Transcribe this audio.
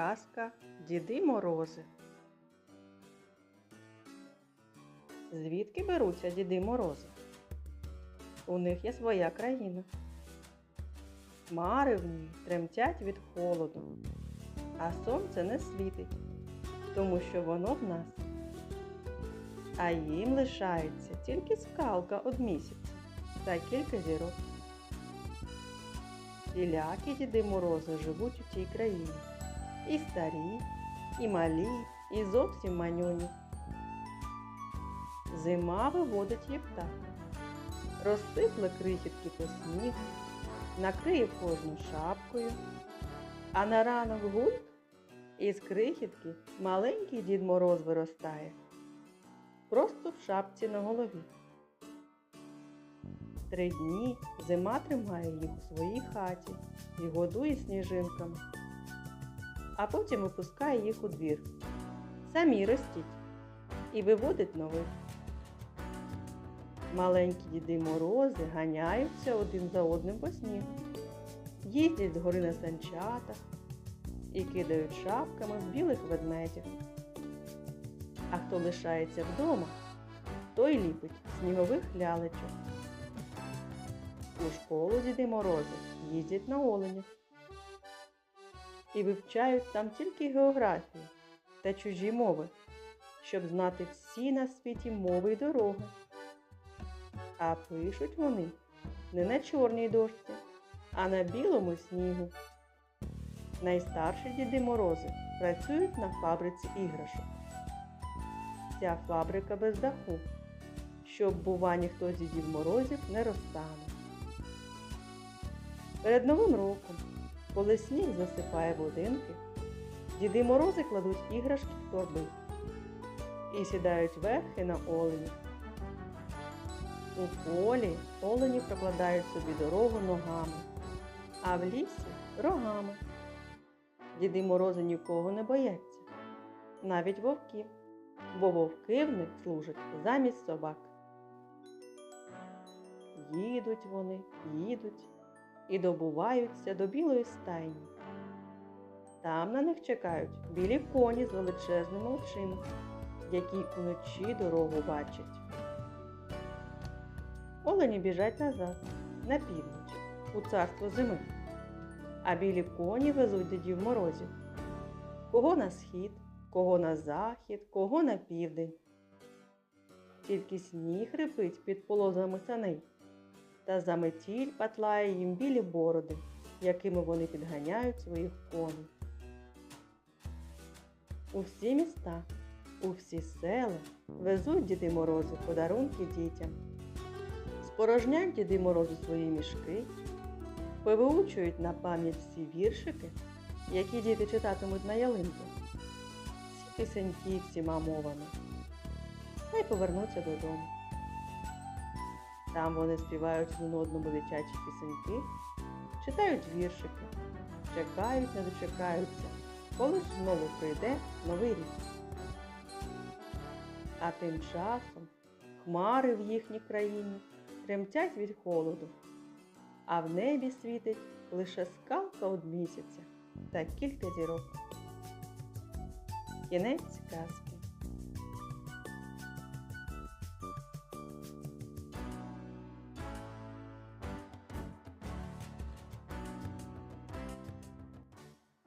Казка Діди Морози. Звідки беруться діди Морози? У них є своя країна. Хмари в ній тремтять від холоду, а сонце не світить, тому що воно в нас. А їм лишається тільки скалка од місяця та кілька зірок. Всілякі діди Морози живуть у цій країні. І старі, і малі, і зовсім манюні. Зима виводить так. Розсипле крихітки по снігу, накриє кожну шапкою, а на ранок гульк із крихітки маленький Дід Мороз виростає. Просто в шапці на голові. Три дні зима тримає їх у своїй хаті і годує сніжинками, а потім випускає їх у двір. Самі ростіть і виводить нових. Маленькі діди морози ганяються один за одним по снігу, їздять з гори на санчатах і кидають шапками в білих ведмедів. А хто лишається вдома, той ліпить снігових лялечок. У школу діди Морози їздять на оленях і вивчають там тільки географію та чужі мови, щоб знати всі на світі мови й дороги. А пишуть вони не на чорній дошці, а на білому снігу. Найстарші діди Морози працюють на фабриці іграшок. Ця фабрика без даху, щоб, бува, ніхто з дідів морозів не розтане. Перед Новим роком, коли сніг засипає будинки, діди морози кладуть іграшки в торби і сідають верхи на оленів. У полі олені прокладають собі дорогу ногами, а в лісі рогами. Діди морози нікого не бояться, навіть вовків, бо вовки в них служать замість собак. Їдуть вони, їдуть і добуваються до білої стайні. Там на них чекають білі коні з величезними очима, які вночі дорогу бачать. Олені біжать назад, на північ, у царство зими, а білі коні везуть дідів морозів. Кого на схід, кого на захід, кого на південь. Тільки сніг рипить під полозами саней та заметіль патлає їм білі бороди, якими вони підганяють своїх коней. У всі міста, у всі села везуть діди морози подарунки дітям. Спорожнять діди морози свої мішки, повиучують на пам'ять всі віршики, які діти читатимуть на ялинку, всі пісеньки всіма мовами, та й повернуться додому. Там вони співають один одному дитячі пісеньки, читають віршики, чекають, не дочекаються, коли ж знову прийде новий рік. А тим часом хмари в їхній країні тремтять від холоду, а в небі світить лише скалка од місяця та кілька зірок. Кінець казки.